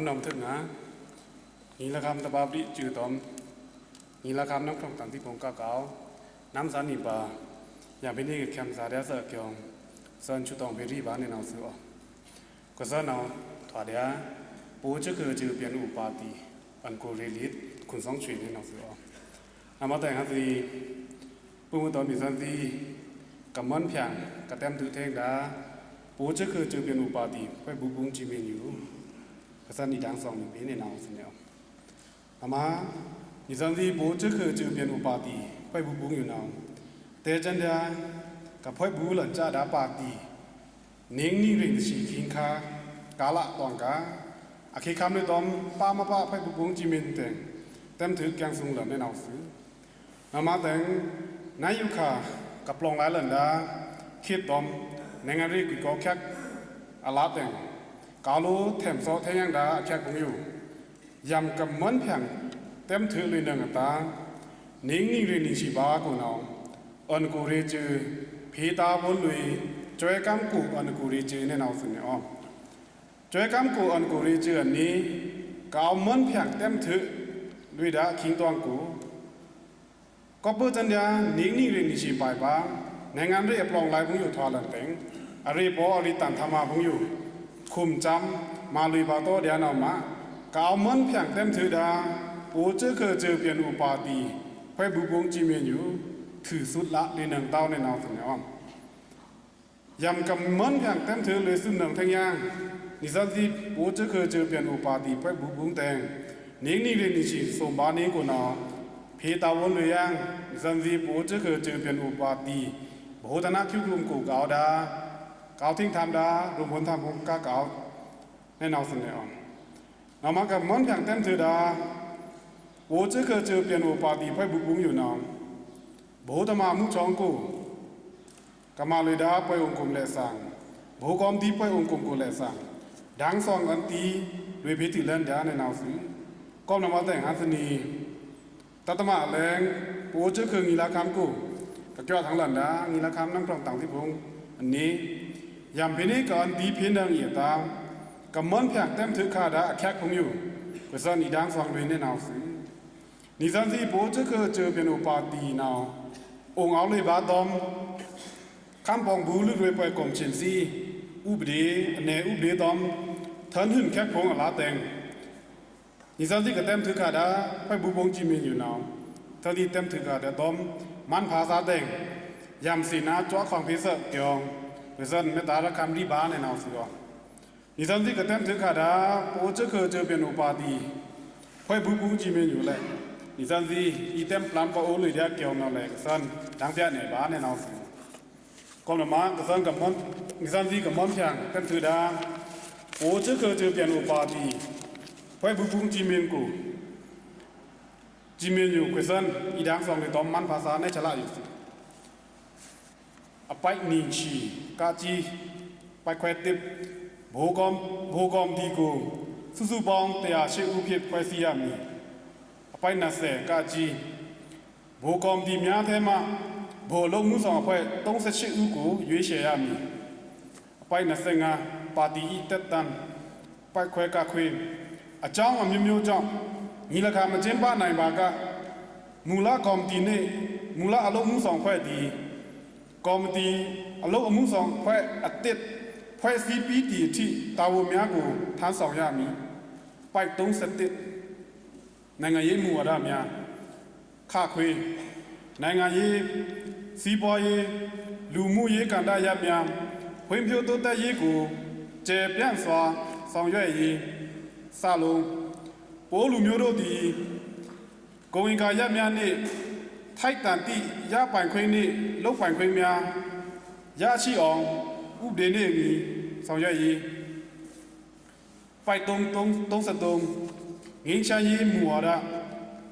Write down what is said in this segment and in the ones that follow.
ำนมถึงนะนี่ละคำตะบาปดิจือตอมนี่ละคำน้ำครองตังที่ผมก้าเก่าน้ำสันนิบาอย่างเป็นนี่แคมสาเดียเสกยองเซินชุดตองเบรีบานในนาวสืออก็เซินเอาถอดเดียปูจะคือจือเปลี่ยนอุปาติอันกูเรลิตคุณสองชุยในนาวสืออนามาแต่งฮัตดีปูตอนมีสันดีกับมันเพียงกับเต็มถือเทงดาปูจะคือจือเปลี่ยนอุปาติไปบุบุงจีเมนอยู่ ကစနီတန်းဆောင်နေနေနာအောင်စနေအောင်အမဒီစံစီဘိုးချခချပြန်ဥပါတီပိုက်ဘူးဘူးယူနောင်တဲချန်ဒာကဖွဲဘူးလကြတာပါတီနင်းနီရင်စီခင်ခါကာလာတောင်ကာအခေခမ်နေတော့ပါမပါဖိုက်ဘူးဘူးဂျီမင်တဲ့တမ်သူကန်ဆုံလနေနောက်စုအမတဲ့နိုင်ယူခါကပလော กาลูเทมโซเทยังดาแค่คงอยู่ยำกับมันเพียงเต็มถือเลยนังตานิ่งนิ่งเรนิชิบากูนองอันกูเรจือพีตาบนลุยจอยกำกูอันกูเรจือในนาวสุนอ้อมจอยกำกูอันกูเรจืออันนี้กาวมันเพียงเต็มถือลุยดาคิงตองกูก็เปิดจันยานิ่งนิ่งเรนิชิบายบ้าในงานเรียบรองลายพงอยู่ทอลันเต็งอะไรพออะไรตันธรรมาพงอยู่ คุมจำมาลุยบาโตเดียนอมากาวมันเพียงเต็มถือดาปูเจอเคยเจอเปลี่ยนอุปาตีไปบุบงจีเมียนอยู่ถือสุดละในหนังเต้าในนาวสัญญามยำกับมันเพียงเต็มถือเลยซึ่งหนังทั้งย่างนิสันที่ปูเจอเคยเจอเปลี่ยนอุปาตีไปบุบงแตงนิ่งนี่เรนิชิสมบานี้กูนอเพตาวนเลยย่างนิสันที่ปูเจอเคยเจอเปลี่ยนอุปาตีโบธนาคิวกลุ่มกูกาวดาาวทิ้งทำดาดูผลทำผมก้ากาวแน่นอนสนเนอนเรามากับมันอย่างเต็มถือดาโอ้จเกิดเจอเปลี่ยนโอปาตีไพ่บุบุงอยู่นองโบตมามุชองกูกมาเลยดาไปองคุมแลสังโบกอมดีไปองคุมกูแลสังดังซองอันตีด้วยพิธีเล่นดาในนาวสือก็นำมาแต่งอันสนีตัตมาแรงโอ้จะเกิดงีลาคำกูตะเกียบทั้งหลันดางีลาคำนั่งกลองต่างที่พงอันนี้ ยามเพนี้ก่อนดีเพียงดังเอียตามกำมันเพียงเต็มถือขาดาแคกคงอยู่ก็สันอีดังสองด้วยในนาวสือนี่สันสีโบจะเคยเจอเป็นอุปาตีนาวองค์เอาเลยบาตอมคำปองบูลุด้วยไปกลมเชนซีอุบดีอเนอุบดีตอมทันหึนแคกพงอลาแตงนี่สันสีก็เต็มถือขาดาไปบุบงจิมินอยู่นาวทันที่เต็มถือขาดาตอมมันภาษาแตงยามสีนาจ้วของพิเศษเกียง ဝဇန်မေတ္တာရကံဒီဘာနဲ့နောက်ဆိုတော့ဒီစံစီကတမ်တခါဒါပိုချခချပြန်ဥပါတိဖွဲဘူးဘူးကြီးမင်းယူလဲဒီစံစီဤတမ်ပလန်ပေါ်အိုလေးရကြောင်းနော်လဲစန်တန်းပြနေဘာနဲ့နောက်ဆိုကောင်းမှာကစံကမန်ဒီစံစီ အပိုက်နင်းချီကာကြီးပိုက်ခွဲတစ်ဘိုးကောင်ဘိုးကောင်ဒီကိုစုစုပေါင်း108ဦးဖြစ်ဖွဲ့စည်းရမည်အပိုက်20ကာကြီးဘိုးကောင်ဒီများထဲမှဘိုးလုံးမှုဆောင်အဖွဲ့38ဦးကိုရွေးချယ်ရမည်အပိုက်25ပါတီဤတက်တန်ပိုက်ခွဲကခွေအကြောင်းအမျိုးမျိုးကြောင့်ညီလခါမကျင်းပနိုင်ပါကမူလကော်မတီနှင့်မူလအလုံးမှုဆောင်ဖွဲ့သည် ကော်မတီအလုပ်အမှုဆောင်ဖွဲ့အတစ်ဖွဲ့စည်းပြီးဒီအထိတာဝန်များကိုထမ်းဆောင်ရမည်ပိုက်31နိုင်ငံရေးမူဝါဒများခခွေနိုင်ငံရေးစီးပွားရေးလူမှုရေးကဏ္ဍရပ်များဖွံ့ဖြိုးတိုးတက်ရေးကိုကျေပြန့်စွာဆောင်ရွက်ရေးစလုံးပိုးလူမျိုးတို့သည်ကိုဝင်ကာရပ်များနှင့် ထိုက်တန်သည့်ရပိုင်ခွင့်နှင့်လုတ်ပိုင်ခွင့်များရရှိအောင်ဥပဒေနှင့်အညီဆောင်ရွက်ရေးပိုက်33ငင်းချမ်းရေးမူဝါဒ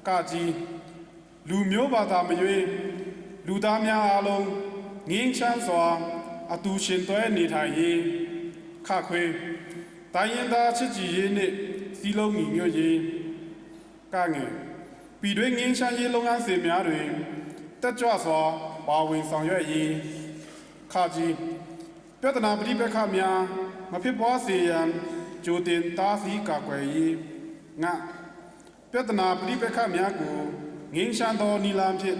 ကကြီးလူမျိုးဘာသာမရွေးလူသားများအားလုံးငင်းချမ်းစွာအတူရှင်တွဲနေထိုင်ရေးခခွေတိုင်းရင်းသားချစ်ကြည်ရေးနှင့်စီးလုံးညီညွတ်ရေးကငယ် ပြည်တွင်းငင်းချမ်းရေးလုပ်ငန်းစဉ်များတွင်တက်ကြွစွာပါဝင်ဆောင်ရွက်ရေးခါကြီးပြဿနာပဋိပက္ခများမဖြစ်ပွားစေရန်ကြိုတင်တားဆီးကာကွယ်ရေးငါပြဿနာပြိပက္ခများကိုငင်းရှမ်းသောနီလာဖြင့်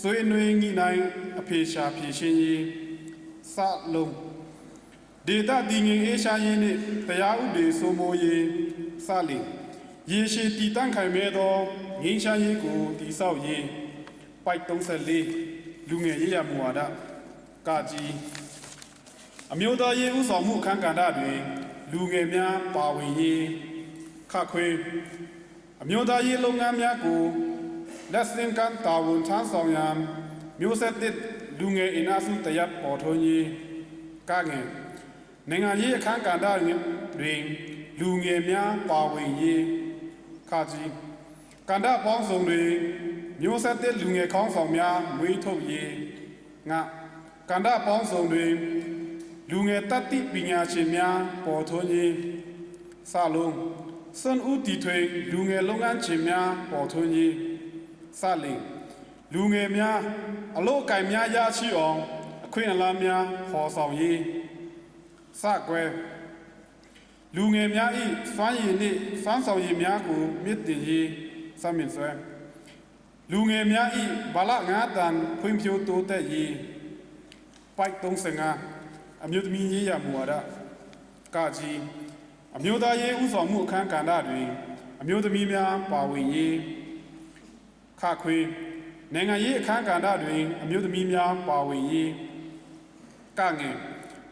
ဆွေးနွေးညှိနှိုင်းအဖေရှာဖြေရှင်းရေးစလုံးဒေတာတည်ငြိမ်အေးရှားရေးနှင့်တရားဥပဒေစိုးမိုးရေးစလင်ရေရှည်တည်တံ့ခိုင်မြဲသော ငင်းရှားရေးကိုတည်ဆောက်ရေးပိုက်34လူငယ်ရေးရမူဝါဒကကြီးအမျိုးသားရေးဥဆောင်မှုအခမ်းကဏ္ဍတွင် လူငယ်များပါဝင်ရေးခခွေအမျိုးသားရေးလုပ်ငန်းများကိုလက်ဆင့်ကမ်းတာဝန်ထမ်းဆောင်ရန်မျိုးဆက်သစ်လူငယ်အင်အားစုတရက်ပေါ်ထွန်းရေးကငယ်နိုင်ငံရေးအခမ်းကဏ္ဍတွင် လူငယ်များပါဝင်ရေးခကြီး ကဏ္ဍပေါင်းစုံတွင်မျိုးဆက်သစ်လူငယ်ခေါင်းဆောင်များမွေးထုတ်ရေးငါကဏ္ဍပေါင်းစုံတွင်လူငယ်တတ်တိပညာရှင်များပေါ်ထွန်းရေးစလုံးစွန်ဦးတီထွေလူငယ်လုပ်ငန်းရှင်များပေါ်ထွန်းရေးစလင်လူငယ်များအလို့အကင်များရရှိအောင်အခွင့်အလမ်းများဖော်ဆောင်ရေးစကွယ်လူငယ်များ၏စွမ်းရည်နှင့်စွမ်းဆောင်ရည်များကိုမြင့်တင်ရေး စမင်ဆွဲလူငယ်များ၏ဗလာငါးတန်ဖွံ့ဖြိုးတိုးတက်ရေးပိုက်35အမျိုးသမီးရေးရမူဝါဒကကြီးအမျိုးသားရေးဥဆောင်မှုအခမ်းကဏ္ဍတွင်အမျိုးသမီးများပါဝင်ရေးခခွေနိုင်ငံရေးအခမ်းကဏ္ဍတွင်အမျိုးသမီးများပါဝင်ရေးကငယ်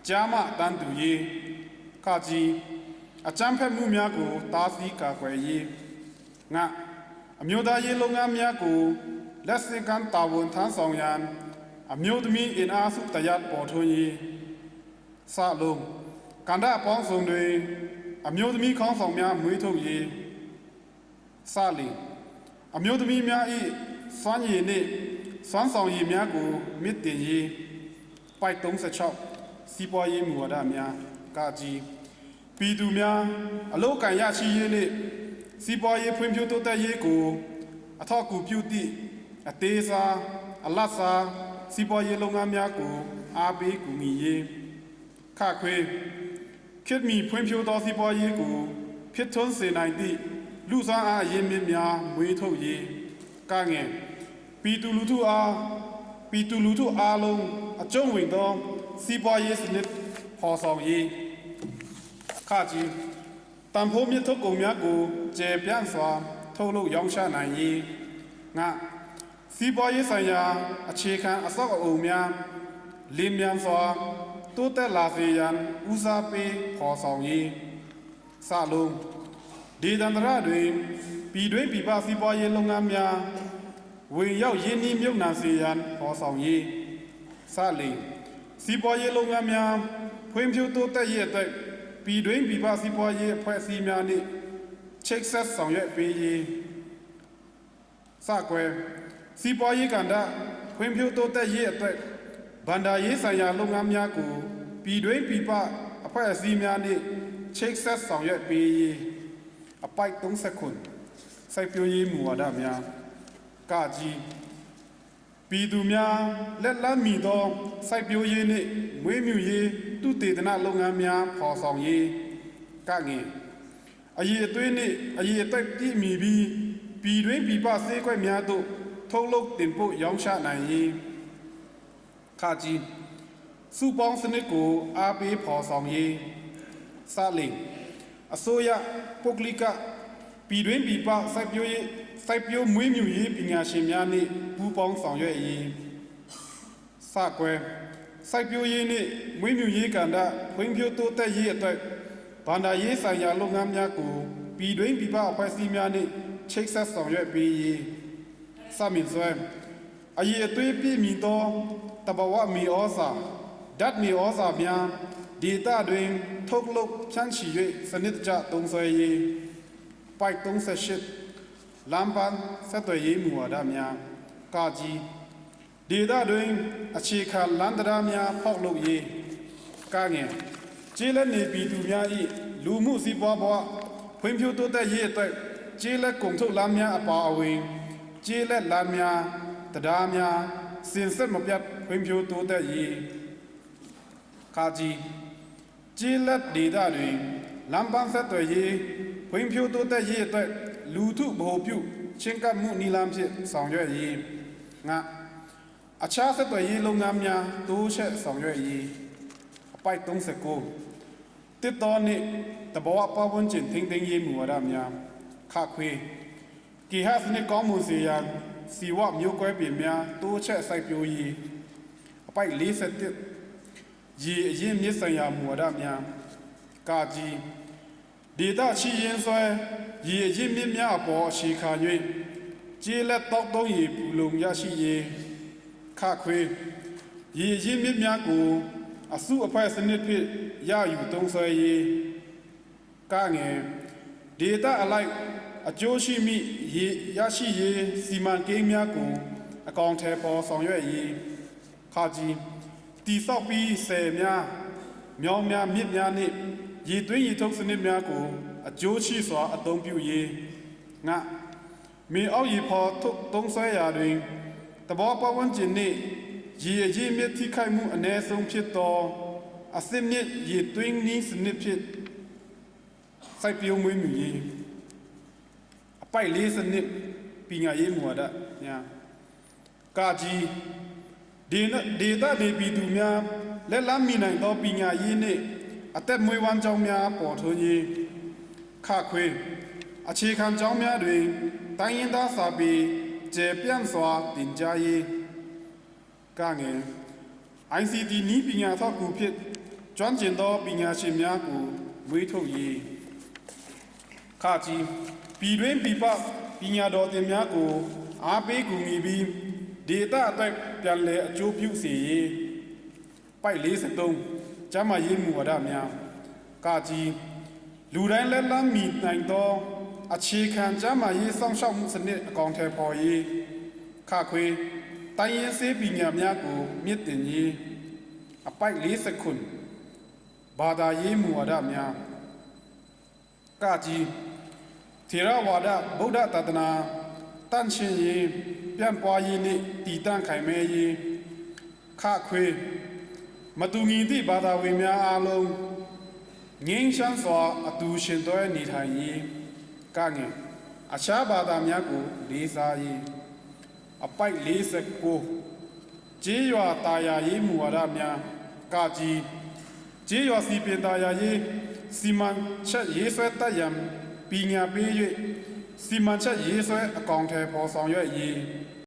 ကြားမတန်းတူရေးခကြီးအကြမ်းဖက်မှုများကိုတားဆီးကာကွယ်ရေးငါ အမျိုးသားရေးလုပ်ငန်းများကိုလက်စကမ်းတာဝန်ထမ်းဆောင်ရန်အမျိုးသမီးအင်အားစုတရက်ပေါ်ထွန်းရေးစလုံးကန္ဓာပေါင်းစုံတွင်အမျိုးသမီးခေါင်းဆောင်များမွေးထုတ်ရေးစလီအမျိုးသမီးများ၏စွမ်းရည်နှင့်စွမ်းဆောင်ရည်များကိုမြင့်တင်ရေးပိုက်36စီးပွားရေးမူဝါဒများကကြီးပြည်သူများအလို့ကန်ရရှိရေးနှင့် စီးပွားရေးဖွံ့ဖြိုးတိုးတက်ရေးကိုအထောက်အကူပြုသည့်အသေးစားအလတ်စားစီးပွားရေးလုပ်ငန်းများကိုအားပေးကူညီရေးခခွေခေတ်မီဖွံ့ဖြိုးသောစီးပွားရေးကိုဖြစ်ထွန်းစေနိုင်သည့်လူစားအားရင်းမြစ်များမွေးထုတ်ရေးကငယ်ပြည်သူလူထုအားပြည်သူလူထုအားလုံးအကျုံးဝင်သောစီးပွားရေးစနစ်ဖော်ဆောင်ရေးခကြီး တန်ဖိုးမြင့်ထုတ်ကုန်များကိုကျေပြန့်စွာ ထုတ်လုပ်ရောင်းချနိုင်ရေးငါစီးပွားရေးဆိုင်ရာအခြေခံအဆောက်အအုံများလင်းမြန်စွာတိုးတက်လာစေရန်ဦးစားပေးဖော်ဆောင်ရေးစလုံးဒေသန္တရတွင်ပြည်တွင်းပြည်ပစီးပွားရေးလုပ်ငန်းများဝင်ရောက်ရင်းနှီးမြုပ်နှံစေရန်ဖော်ဆောင်ရေးစလင်စီးပွားရေးလုပ်ငန်းများဖွံ့ဖြိုးတိုးတက်ရေးအတွက် ပြည်တွင်းပြည်ပစီးပွားရေးအဖွဲ့အစည်းများနှင့်ချိတ်ဆက်ဆောင်ရွက်ပေးရေးစကွယ်စီးပွားရေးကဏ္ဍဖွံ့ဖြိုးတိုးတက်ရေးအတွက်ဗန္ဒာရေးဆိုင်ရာလုပ်ငန်းများကိုပြည်တွင်းပြည်ပအဖွဲ့အစည်းများနှင့်ချိတ်ဆက်ဆောင်ရွက်ပေးရေးအပိုက်30ခုစိုက်ပျိုးရေးမူဝါဒများကကြီး ပြည်သူများလက်လန်းမီသောစိုက်ပျိုးရေးနှင့်မွေးမြူရေးတုတေသနလုပ်ငန်းများဖော်ဆောင်ရေးကငင်အရေးအသွေးနှင့်အရေးအသက်ပြည့်မီပြီးပြည်တွင်းပြည်ပစေခွက်များသို့ထုတ်လုပ်တင်ပို့ရောင်းချနိုင်ရေးခါကြီးစုပေါင်းစနစ်ကိုအားပေးဖော်ဆောင်ရေးစလင်အစိုးရပုဂ္ဂလိကပြည်တွင်းပြည်ပစိုက်ပျိုးရေး စိုက်ပျိုးမွေးမြူရေးပညာရှင်များနှင့်ပူးပေါင်းဆောင်ရွက်ရေးစကွယ်စိုက်ပျိုးရေးနှင့်မွေးမြူရေးကဏ္ဍဖွံ့ဖြိုးတိုးတက်ရေးအတွက်ဗန္ဒာရေးဆိုင်ရာလုပ်ငန်းများကိုပြည်တွင်းပြည်ပအဖွဲ့အစည်းများနှင့်ချိတ်ဆက်ဆောင်ရွက်ပေးရေးစမင်စွဲအရေးအသွေးပြည့်မီသောတဘဝမီဩဇာဓာတ်မီဩဇာများဒေတာတွင်ထုတ်လုပ်ချမ်းချီ၍စနစ်တကျသုံးစွဲရေးပိုက်38 လမ်းပန်းဆက်သွယ်ရေးမူဝါဒများကာကြီးဒေတာတွင်အခြေခံလမ်းတရားများဖောက်လုပ်ရေးကာငယ်ကျေးလက်နေပြည်သူများ၏လူမှုစီးပွားဘဝဖွံ့ဖြိုးတိုးတက်ရေးအတွက်ကျေးလက်ကုန်ထုတ်လမ်းများအပါအဝင်ကျေးလက်လမ်းများတရားများစင်ဆက်မပြတ်ဖွံ့ဖြိုးတိုးတက်ရေးခါကြီးကျေးလက်ဒေသတွင်လမ်းပန်းဆက်သွယ်ရေး ဖွံ့ဖြိုးတိုးတက်ရေးအတွက်လူထုဗဟိုပြုချင်းကပ်မှုနီလမ်းဖြင့်ဆောင်ရွက်ရေးငါအခြားဆက်သွယ်ရေးလုပ်ငန်းများတိုးချက်ဆောင်ရွက်ရေးအပိုက်39တစ်တော်နှင့်တဘောပပဝန်ကျင်ထိမ့်သိမ်းရေးမူဝါဒများခခွေကိဟစနစ်ကောင်းမှုစီရန်စီဝမျိုးကွဲပြင်များတိုးချက်စိုက်ပျိုးရေးအပိုက်41ရေအရင်မြစ်ဆိုင်ရာမူဝါဒများကာကြီး ဒေတာချီရင်ဆွဲရေအရင်မြစ်များအပေါ်အခြေခံ၍ကျေးလက်တောက်သုံးရေပူလုံရရှိရေးခခွေရေအရင်မြစ်များကိုအစုအဖွဲ့စနစ်ဖြင့်ရယူသုံးဆွဲရေးကငယ်ဒေတာအလိုက်အကျိုးရှိမိရေရရှိရေးစီမံကိန်းများကိုအကောင့်ထဲပေါ်ဆောင်ရွက်ရေးခါကြီးတိဆောက်ပြီးဆယ်များမြောင်းများမြစ်များနှင့် ရေသွင်းရေထုတ်စနစ်များကိုအကျိုးရှိစွာအသုံးပြုရေးငါမေအောက်ရေဖော်ထုတ်သုံးဆွဲရာတွင်တဘောပဝန်းကျင်နှင့်ရေအကြီးမြစ်ထိခိုက်မှုအ ਨੇ ဆုံးဖြစ်သောအစစ်မြစ်ရေသွင်းနည်းစနစ်ဖြင့်စိုက်ပျိုးမွေးမြူရေးအပိုက်လေးစနစ်ပညာရေးမူဝါဒများကာကြီးဒေနဒေတာဒေပီသူများလက်လမ်းမီနိုင်သောပညာရေးနှင့် အသက်မွေးဝမ်းကြောင်းများပေါ်ထွန်းရေးခခွေအခြေခံကြောင်းများတွင်တိုင်းရင်းသားစာပေကျေပြန့်စွာတင်ကြားရေးကငယ် ICT နည်းပညာသောက်ကူဖြင့်ကျွမ်းကျင်သောပညာရှင်များကိုမွေးထုတ်ရေးခကြီးပြည်တွင်းပြည်ပပညာတော်သင်များကိုအားပေးကူညီပြီးဒေတာအတွက်ပြန်လည်အကျိုးပြုစေရေးပိုက်43 ကျမ်းမာရေးမူဝါဒများကကြီးလူတိုင်းလက်လန်းမီနိုင်သောအခြေခံကျမ်းမာရေးစောင့်ရှောက်မှုစနစ်အကောင်အထည်ဖော်ရေးခခွေတိုင်းရင်းစေးပညာများကိုမြင့်တင်ရေးအပိုက်40ခုဘာသာရေးမူဝါဒများကကြီးထေရဝါဒဗုဒ္ဓသာသနာတန့်ရှင်းရေးပြန့်ပွားရေးနှင့်တည်တံ့ခိုင်မဲရေးခခွေ မတူညီသည့်ဘာသာဝင်များအားလုံးငင်းချမ်းစွာအတူရှင်တွဲနေထိုင်ရေးကငယ်အခြားဘာသာများကိုလေးစားရေးအပိုက်49ကျေးရွာတာယာရေးမူဝါဒများကကြီးကျေးရွာစီပင်တာယာရေးစီမံချက်ရေးဆွဲတတ်ရန်ပညာပေး၍စီမံချက်ရေးဆွဲအကောင့်ထဲပေါ်ဆောင်ရွက်ရေး